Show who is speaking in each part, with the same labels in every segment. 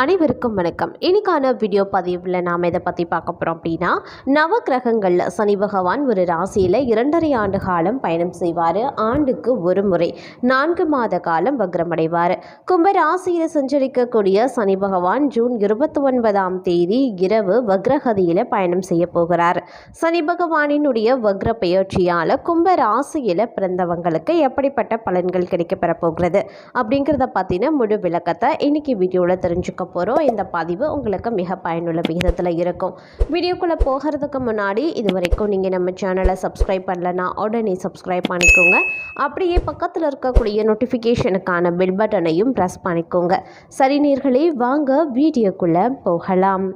Speaker 1: அனைவருக்கும் வணக்கம். இன்னைக்கான வீடியோ பதிவில் நாம் இதை பற்றி பார்க்க போகிறோம் அப்படின்னா நவ கிரகங்களில் சனி பகவான் ஒரு ராசியில் இரண்டரை ஆண்டு காலம் பயணம் செய்வார். ஆண்டுக்கு ஒரு முறை. நான்கு மாத காலம் வக்ரமடைவார். கும்ப ராசியில் சஞ்சரிக்கக்கூடிய சனி பகவான் ஜூன் இருபத்தி ஒன்பதாம் தேதி இரவு வக்ரகதியில் பயணம் செய்ய போகிறார். சனி பகவானினுடைய வக்ர பெயர்ச்சியால் கும்ப ராசியில் பிறந்தவங்களுக்கு எப்படிப்பட்ட பலன்கள் கிடைக்கப்பெற போகிறது அப்படிங்கிறத பற்றின முழு விளக்கத்தை இன்னைக்கு வீடியோவில் தெரிஞ்சுக்க போகிறோம் இந்த பதிவு உங்களுக்கு மிக பயனுள்ள விகிதத்தில் இருக்கும். வீடியோக்குள்ளே போகிறதுக்கு முன்னாடி இது வரைக்கும் நீங்கள் நம்ம சேனலை சப்ஸ்கிரைப் பண்ணலன்னா உடனே சப்ஸ்கிரைப் பண்ணிக்கோங்க. அப்படியே பக்கத்தில் இருக்கக்கூடிய நோட்டிஃபிகேஷனுக்கான பெல் பட்டனையும் ப்ரெஸ் பண்ணிக்கோங்க. சரி நீர்களே வாங்க வீடியோக்குள்ளே போகலாம்.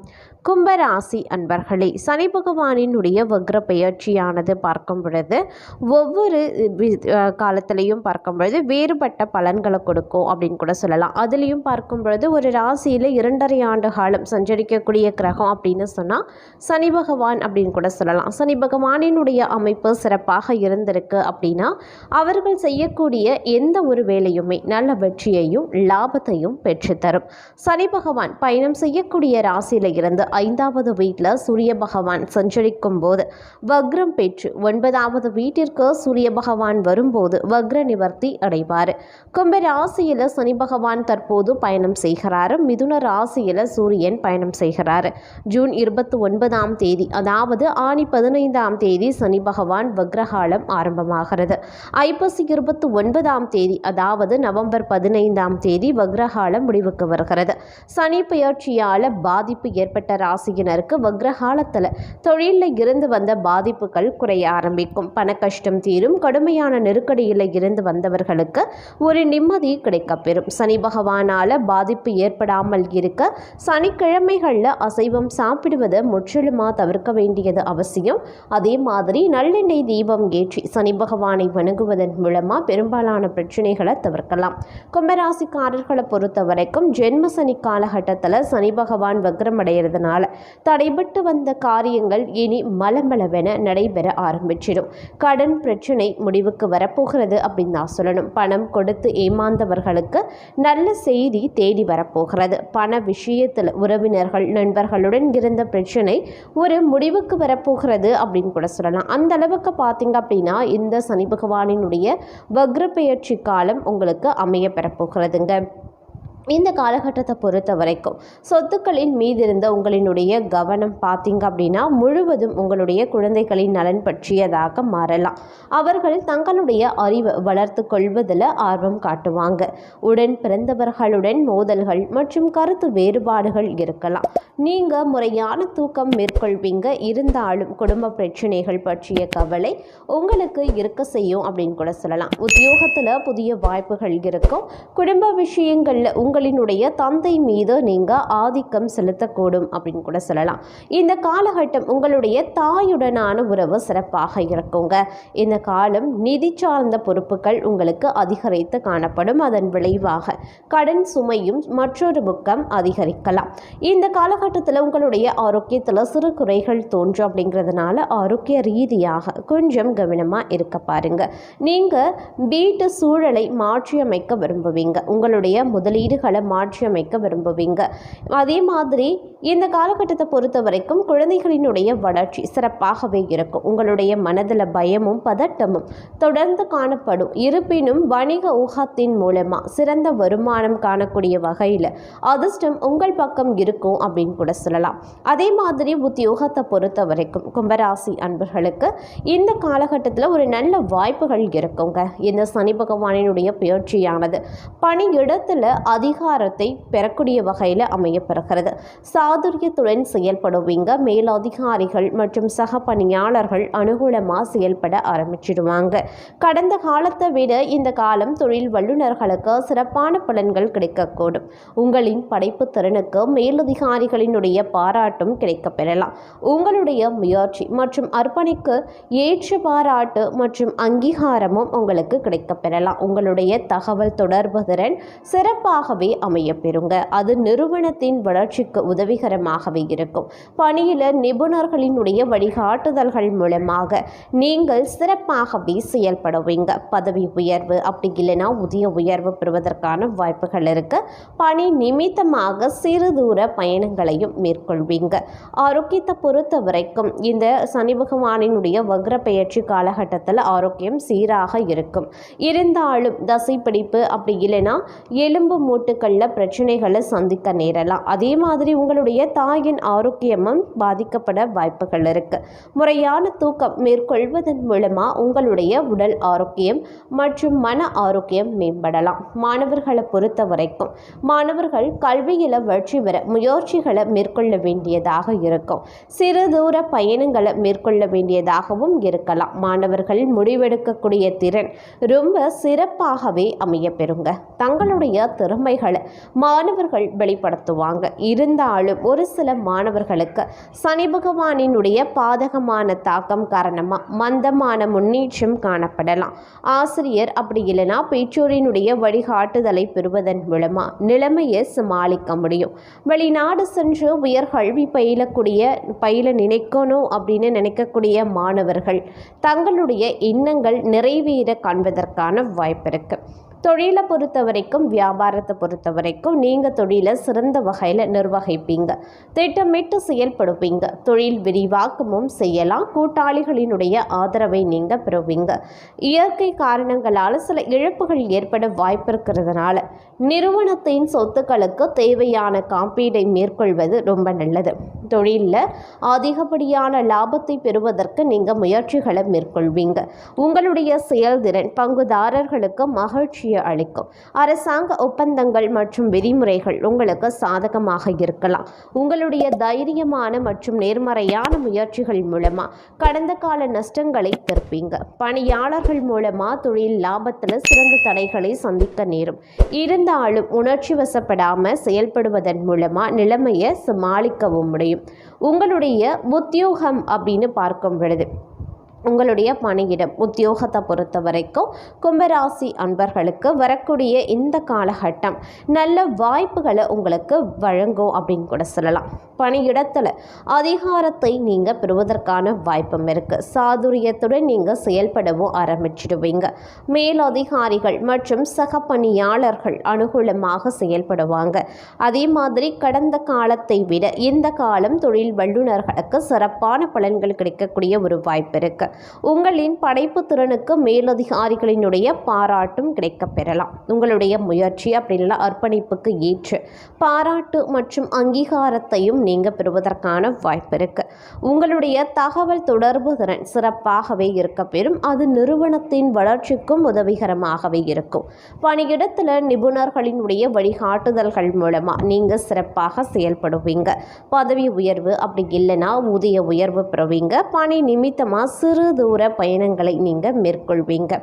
Speaker 1: கும்பராசி அன்பர்களே சனி பகவானினுடைய வக்ர பெயர்ச்சியானது பார்க்கும் பொழுது ஒவ்வொரு வி- காலத்திலையும் பார்க்கும் பொழுது வேறுபட்ட பலன்களை கொடுக்கும் அப்படின்னு கூட சொல்லலாம். அதுலேயும் பார்க்கும் பொழுது ஒரு ராசியில் இரண்டரை ஆண்டு காலம் சஞ்சரிக்கக்கூடிய கிரகம் அப்படின்னு சொன்னால் சனி பகவான் அப்படின்னு கூட சொல்லலாம். சனி பகவானினுடைய அமைப்பு சிறப்பாக இருந்திருக்கு அப்படின்னா அவர்கள் செய்யக்கூடிய எந்த ஒரு வேலையுமே நல்ல வெற்றியையும் லாபத்தையும் பெற்றுத்தரும். சனி பகவான் பயணம் செய்யக்கூடிய ராசியில் இருந்து ஐந்தாவது வீட்டில் சூரிய பகவான் சஞ்சரிக்கும் போது வக்ரம் பெற்று ஒன்பதாவது வீட்டிற்கு சூரிய பகவான் வரும்போது வக்ர நிவர்த்தி அடைவார். கும்ப ராசியில் சனி பகவான் தற்போது பயணம் செய்கிறார். மிதுன ராசியில் சூரியன் பயணம் செய்கிறார். ஜூன் இருபத்தி ஒன்பதாம் தேதி அதாவது ஆணி பதினைந்தாம் தேதி சனி பகவான் வக்ரகாலம் ஆரம்பமாகிறது. ஐப்பசி இருபத்தி ஒன்பதாம் தேதி அதாவது நவம்பர் பதினைந்தாம் தேதி வக்ரகாலம் முடிவுக்கு வருகிறது. சனி பெயர்ச்சியால் பாதிப்பு ஏற்பட்ட ராசியினருக்கு வக்ரகாலத்தில் தொழிலில் இருந்து வந்த பாதிப்புகள் குறைய ஆரம்பிக்கும். பண கஷ்டம் தீரும். கடுமையான நெருக்கடியில் இருந்து வந்தவர்களுக்கு ஒரு நிம்மதி கிடைக்கப்பெறும் சனி பகவானால் பாதிப்பு ஏற்படாமல் இருக்க சனிக்கிழமைகளில் அசைவம் சாப்பிடுவதை முற்றிலுமாக தவிர்க்க வேண்டியது அவசியம். அதே மாதிரி நல்லெண்ணெய் தீபம் ஏற்றி சனி பகவானை வணங்குவதன் மூலமாக பெரும்பாலான பிரச்சனைகளை தவிர்க்கலாம். கும்பராசிக்காரர்களை பொறுத்த வரைக்கும் ஜென்ம சனி காலகட்டத்தில் சனி பகவான் வக்ரமடைகிறதுனால தடைபட்டு வந்த காரியங்கள் இனி மலமளவென நடைபெற ஆரம்பிச்சிடும். கடன் பிரச்சனை முடிவுக்கு வரப்போகிறது அப்படின்னு நான் சொல்லணும். பணம் கொடுத்து ஏமாந்தவர்களுக்கு நல்ல செய்தி தேடி வரப்போகிறது. பண விஷயத்தில் உறவினர்கள் நண்பர்களுடன் இருந்த பிரச்சனை ஒரு முடிவுக்கு வரப்போகிறது அப்படின்னு கூட சொல்லலாம். அந்த அளவுக்கு பார்த்தீங்க அப்படின்னா இந்த சனி பகவானினுடைய வக்ர பெயர்ச்சி காலம் உங்களுக்கு அமைய பெறப்போகிறதுங்க இந்த காலகட்டத்தை பொறுத்த வரைக்கும் சொத்துக்களின் மீது இருந்த உங்களினுடைய கவனம் பார்த்தீங்க அப்படின்னா முழுவதும் உங்களுடைய குழந்தைகளின் நலன் பற்றியதாக மாறலாம். அவர்கள் தங்களுடைய அறிவை வளர்த்து கொள்வதில் ஆர்வம் காட்டுவாங்க. உடன் பிறந்தவர்களுடன் மோதல்கள் மற்றும் கருத்து வேறுபாடுகள் இருக்கலாம். நீங்கள் முறையான தூக்கம் மேற்கொள்வீங்க. இருந்தாலும் குடும்ப பிரச்சனைகள் பற்றிய கவலை உங்களுக்கு இருக்க செய்யும் அப்படின்னு கூட சொல்லலாம். உத்தியோகத்தில் புதிய வாய்ப்புகள் இருக்கும். குடும்ப விஷயங்களில் உங்களினுடைய தந்தை மீது நீங்கள் ஆதிக்கம் செலுத்தக்கூடும் அப்படின்னு கூட சொல்லலாம். இந்த காலகட்டம் உங்களுடைய தாயுடனான உறவு சிறப்பாக இருக்குங்க. இந்த காலம் நிதி சார்ந்த பொறுப்புகள் உங்களுக்கு அதிகரித்து காணப்படும். அதன் விளைவாக கடன் சுமையும் மற்றொரு பக்கம் அதிகரிக்கலாம். இந்த காலகட்டத்தில் உங்களுடைய ஆரோக்கியத்தில் சிறு குறைகள் தோன்றும் அப்படிங்கிறதுனால ஆரோக்கிய ரீதியாக கொஞ்சம் கவனமாக இருக்க பாருங்க. நீங்கள் வீட்டு சூழலை மாற்றியமைக்க விரும்புவீங்க. உங்களுடைய முதலீடுகள் மாற்றியமைக்க விரும்புவீங்க. அதே மாதிரி இந்த காலகட்டத்தை பொறுத்த வரைக்கும் குழந்தைகளினுடைய வளர்ச்சி சிறப்பாகவே இருக்கும். உங்களுடைய மனதில் பயமும் பதட்டமும் தொடர்ந்து காணப்படும். இருப்பினும் வணிக ஊகத்தின் மூலமாக சிறந்த வருமானம் காணக்கூடிய வகையில் அதிர்ஷ்டம் உங்கள் பக்கம் இருக்கும் அப்படின்னு கூட சொல்லலாம். அதே மாதிரி உத்தியோகத்தை பொறுத்த வரைக்கும் கும்பராசி அன்பர்களுக்கு இந்த காலகட்டத்தில் ஒரு நல்ல வாய்ப்புகள் இருக்குங்க. இந்த சனி பகவானினுடைய பயிற்சியானது பணியிடத்தில் அதிகாரத்தை பெறக்கூடிய வகையில் அமையப்பெறுகிறது. சாதுரியத்துடன் செயல்படுவீங்க. மேலதிகாரிகள் மற்றும் சக பணியாளர்கள் அனுகூலமாக செயல்பட ஆரம்பிச்சிடுவாங்க. கடந்த காலத்தை விட இந்த காலம் தொழில் வல்லுநர்களுக்கு சிறப்பான பலன்கள் கிடைக்கக்கூடும். உங்களின் படைப்பு திறனுக்கு மேலதிகாரிகளினுடைய பாராட்டும் கிடைக்க பெறலாம் உங்களுடைய முயற்சி மற்றும் அர்ப்பணிக்கு ஏற்ற பாராட்டு மற்றும் அங்கீகாரமும் உங்களுக்கு கிடைக்க பெறலாம் உங்களுடைய தகவல் தொடர்பு திறன் சிறப்பாகவே அமையப் பெறுங்க. அது நிறுவனத்தின் வளர்ச்சிக்கு உதவிகரமாகவே இருக்கும். பணியில் நிபுணர்களினுடைய வழிகாட்டுதல்கள் மூலமாக நீங்கள் சிறப்பாகவே செயல்படுவீங்க பதவி உயர்வு அப்படி இல்லைன்னா ஊதிய உயர்வு பெறுவதற்கான வாய்ப்புகள் இருக்கு. பணி நிமித்தமாக சிறு தூர பயணங்களையும் மேற்கொள்வீங்க. ஆரோக்கியத்தை பொறுத்த வரைக்கும் இந்த சனி பகவானினுடைய வக்ர பயிற்சி காலகட்டத்தில் ஆரோக்கியம் சீராக இருக்கும். இருந்தாலும் தசை பிடிப்பு அப்படி இல்லைன்னா எலும்பு மூட்டு மூட்டுகளில் பிரச்சனைகளை சந்திக்க நேரலாம். அதே மாதிரி உங்களுடைய தாயின் ஆரோக்கியமும் பாதிக்கப்பட வாய்ப்புகள் இருக்கு. முறையான தூக்கம் மேற்கொள்வதன் மூலமா உங்களுடைய உடல் ஆரோக்கியம் மற்றும் மன ஆரோக்கியம் மேம்படலாம். மாணவர்களை பொறுத்த வரைக்கும் மாணவர்கள் கல்வியில் வெற்றி பெற முயற்சிகளை மேற்கொள்ள வேண்டியதாக இருக்கும். சிறு தூர பயணங்களை மேற்கொள்ள வேண்டியதாகவும் இருக்கலாம். மாணவர்கள் முடிவெடுக்கக்கூடிய திறன் ரொம்ப சிறப்பாகவே அமைய பெறுங்க. தங்களுடைய திறமைகளை மாணவர்கள் வெளிப்படுத்துவாங்க. இருந்தாலும் ஒரு சில மாணவர்களுக்கு சனி பகவானினுடைய பாதகமான தாக்கம் காரணமாக மந்தமான முன்னேற்றம் காணப்படலாம். ஆசிரியர் அப்படி இல்லைன்னா பெற்றோரினுடைய வழிகாட்டுதலை பெறுவதன் மூலமாக நிலைமையை சமாளிக்க முடியும். வெளிநாடு சென்று உயர்கல்வி பயிலக்கூடிய பயில நினைக்கணும் அப்படின்னு நினைக்கக்கூடிய மாணவர்கள் தங்களுடைய எண்ணங்கள் நிறைவேற காண்பதற்கான வாய்ப்பு இருக்குது தொழிலை பொறுத்த வரைக்கும் வியாபாரத்தை பொறுத்த வரைக்கும் நீங்கள் தொழிலை சிறந்த வகையில் நிர்வகிப்பீங்க. திட்டமிட்டு செயல்படுவீங்க. தொழில் விரிவாக்கமும் செய்யலாம். கூட்டாளிகளினுடைய ஆதரவை நீங்கள் பெறுவீங்க. இயற்கை காரணங்களால் சில இழப்புகள் ஏற்பட வாய்ப்பு இருக்கிறதுனால நிறுவனத்தின் சொத்துக்களுக்கு தேவையான காப்பீடை மேற்கொள்வது ரொம்ப நல்லது. தொழிலில் அதிகப்படியான லாபத்தை பெறுவதற்கு நீங்கள் முயற்சிகளை மேற்கொள்வீங்க. உங்களுடைய செயல்திறன் பங்குதாரர்களுக்கு மகிழ்ச்சியை அளிக்கும். அரசாங்க ஒப்பந்தங்கள் மற்றும் விதிமுறைகள் உங்களுக்கு சாதகமாக இருக்கலாம். உங்களுடைய தைரியமான மற்றும் நேர்மறையான முயற்சிகள் மூலமாக கடந்த கால நஷ்டங்களை திருப்பீங்க. பணியாளர்கள் மூலமாக தொழில் லாபத்தில் சிறந்த தடைகளை சந்திக்க நேரும். இருந்தாலும் உணர்ச்சி வசப்படாமல் செயல்படுவதன் மூலமாக நிலைமையை சமாளிக்கவும் முடியும். உங்களுடைய உத்தியோகம் அப்படின்னு பார்க்கும் பொழுது உங்களுடைய பணியிடம் உத்தியோகத்தை பொறுத்த வரைக்கும் கும்பராசி அன்பர்களுக்கு வரக்கூடிய இந்த காலகட்டம் நல்ல வாய்ப்புகளை உங்களுக்கு வழங்கும் அப்படின்னு கூட சொல்லலாம். பணியிடத்தில் அதிகாரத்தை நீங்கள் பெறுவதற்கான வாய்ப்பும் இருக்குது சாதுரியத்துடன் நீங்கள் செயல்படவும் ஆரம்பிச்சிடுவீங்க. மேலதிகாரிகள் மற்றும் சக பணியாளர்கள் அனுகூலமாக செயல்படுவாங்க. அதே மாதிரி கடந்த காலத்தை விட இந்த காலம் தொழில் வல்லுநர்களுக்கு சிறப்பான பலன்கள் கிடைக்கக்கூடிய ஒரு வாய்ப்பு இருக்குது உங்களின் படைப்பு திறனுக்கு மேலதிகாரிகளினுடைய பாராட்டும் கிடைக்கப் பெறலாம். உங்களுடைய முயற்சி அப்படின்னா அர்ப்பணிப்புக்கு ஏற்று பாராட்டு மற்றும் அங்கீகாரத்தையும் நீங்கள் பெறுவதற்கான வாய்ப்பு இருக்குது உங்களுடைய தகவல் தொடர்பு திறன் சிறப்பாகவே இருக்க பெறும். அது நிறுவனத்தின் வளர்ச்சிக்கும் உதவிகரமாகவே இருக்கும். பணியிடத்தில் நிபுணர்களினுடைய வழிகாட்டுதல்கள் மூலமாக நீங்கள் சிறப்பாக செயல்படுவீங்க. பதவி உயர்வு அப்படி இல்லைன்னா ஊதிய உயர்வு பெறுவீங்க. பணி நிமித்தமாக சிறு தூர பயணங்களை நீங்கள் மேற்கொள்வீங்க.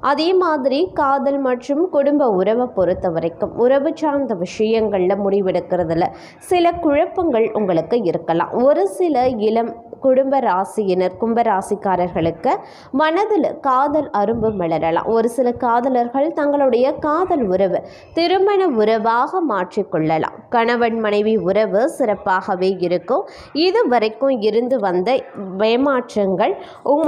Speaker 1: அதே மாதிரி காதல் மற்றும் குடும்ப உறவை பொறுத்த வரைக்கும் உறவு சார்ந்த விஷயங்களில் முடிவெடுக்கிறதுல சில குழப்பங்கள் உங்களுக்கு இருக்கலாம். ஒரு சில இளம் குடும்ப ராசியினர் கும்பராசிக்காரர்களுக்கு மனதில் காதல் அரும்பு மலரலாம். ஒரு சில காதலர்கள் தங்களுடைய காதல் உறவு திருமண உறவாக மாற்றிக்கொள்ளலாம். கணவன் மனைவி உறவு சிறப்பாகவே இருக்கும். இது வரைக்கும் இருந்து வந்த ஏமாற்றங்கள்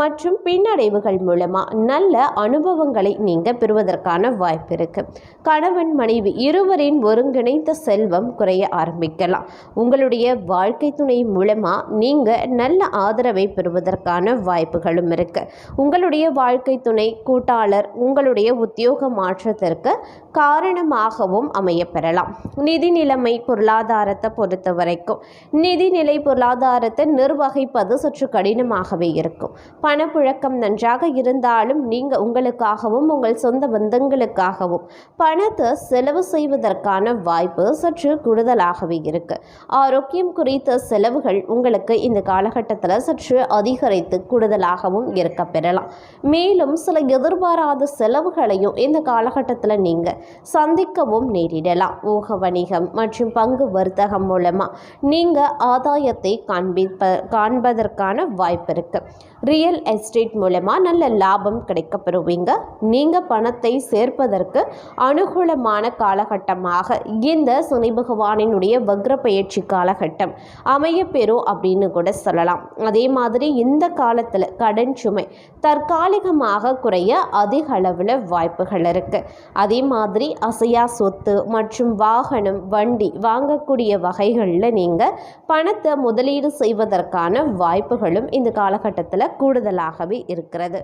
Speaker 1: மற்றும் பின்னடைவுகள் மூலமாக நல்ல அனுபவங்களை நீங்கள் பெறுவதற்கான வாய்ப்பு இருக்குது கணவன் மனைவி இருவரின் ஒருங்கிணைந்த செல்வம் குறைய ஆரம்பிக்கலாம். உங்களுடைய வாழ்க்கை துணை மூலமாக நீங்கள் நல்ல ஆதரவை பெறுவதற்கான வாய்ப்புகளும் இருக்கு. உங்களுடைய வாழ்க்கை துணை கூட்டாளர் உங்களுடைய உத்தியோக மாற்றத்திற்கு காரணமாகவும் அமையப்பெறலாம் நிதி நிலைமை பொருளாதாரத்தை பொறுத்த வரைக்கும் நிதிநிலை பொருளாதாரத்தை நிர்வகிப்பது சற்று கடினமாகவே இருக்கும். பணப்புழக்கம் நன்றாக இருந்தாலும் நீங்கள் உங்களுக்காகவும் உங்கள் சொந்த பந்தங்களுக்காகவும் பணத்தை செலவு செய்வதற்கான வாய்ப்பு சற்று கூடுதலாகவே இருக்கு. ஆரோக்கியம் குறித்த செலவுகள் உங்களுக்கு இந்த காலகட்டத்தில் மாவட்டத்தில் சற்று அதிகரித்து கூடுதலாகவும் இருக்க பெறலாம். மேலும் சில எதிர்பாராத செலவுகளையும் இந்த காலகட்டத்தில் நீங்கள் சந்திக்கவும் நேரிடலாம். ஊக வணிகம் மற்றும் பங்கு வர்த்தகம் மூலமாக நீங்கள் ஆதாயத்தை காண்பிப்ப காண்பதற்கான வாய்ப்பு இருக்குது ரியல் எஸ்டேட் மூலமாக நல்ல லாபம் கிடைக்க பெறுவீங்க நீங்கள் பணத்தை சேர்ப்பதற்கு அனுகூலமான காலகட்டமாக இந்த சனி பகவானினுடைய வக்ர பயிற்சி காலகட்டம் அமையப்பெறும் அப்படின்னு கூட சொல்லலாம். அதே மாதிரி இந்த காலத்தில் கடன் சுமை தற்காலிகமாக குறைய அதிக அளவில் வாய்ப்புகள் இருக்குது அதே மாதிரி அசையா சொத்து மற்றும் வாகனம் வண்டி வாங்கக்கூடிய வகைகளில் நீங்கள் பணத்தை முதலீடு செய்வதற்கான வாய்ப்புகளும் இந்த காலகட்டத்தில் கூடுதலாகவே இருக்கிறது.